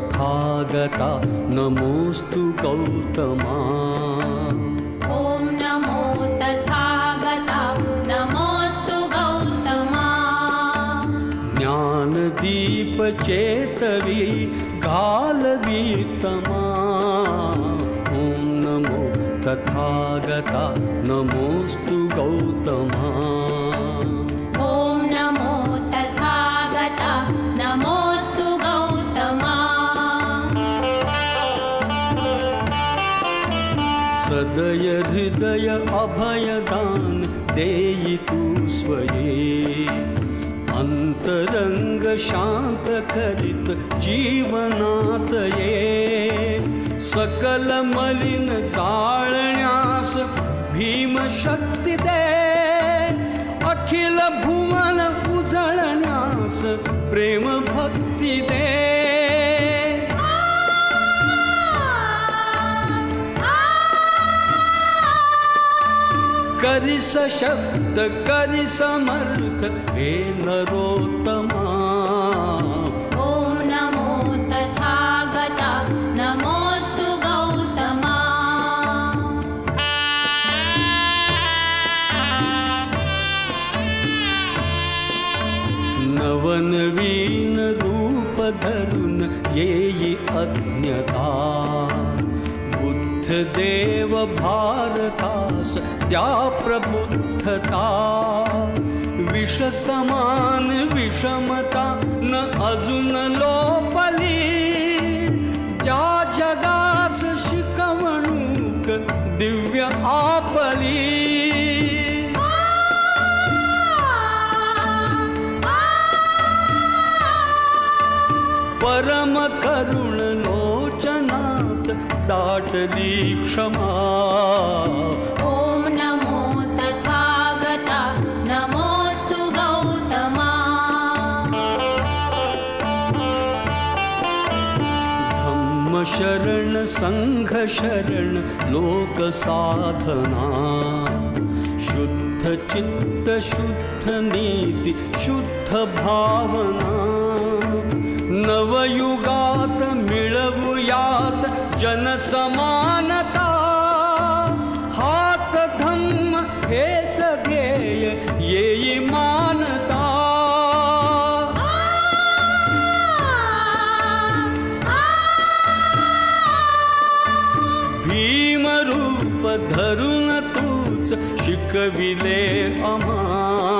तथागता। नमोऽस्तु गौतमा। ॐ नमो तथागता। नमोऽस्तु गौतमा। ज्ञानदीपचेतवी ॐ नमो तथागता। नमोऽस्तु गौतमा सदय हृदय अभयदान देयितु स्वये। अंतरंग शांत करीत जीवनात ये। सकल मलिन जाळण्यास भीमशक्ती दे। अखिल भुवन उजळण्यास प्रेम भक्ती दे। करी सशक्त करी समर्थ हे नरोत्तमा। ॐ नमो तथागता गौतमा। नवनवीन रूप धरून येई अज्ञता देव भारतास त्या प्रबुद्धता. विष समान विषमता न अजून लोपली. त्या जगास शिकवणूक दिव्य आपली. परम करुण नो दाटली क्षमा. ॐ नमो तथागता नमोऽस्तु गौतमा. धम्म शरण संघ शरण लोक साधना शुद्ध चित्त शुद्ध नीती शुद्ध भावना. नवयुगात मिळवूयात जनसमानता. हाच धम्म हेच ध्येय येई मानता. भीमरूप धरून तूच शिकविले आम्हा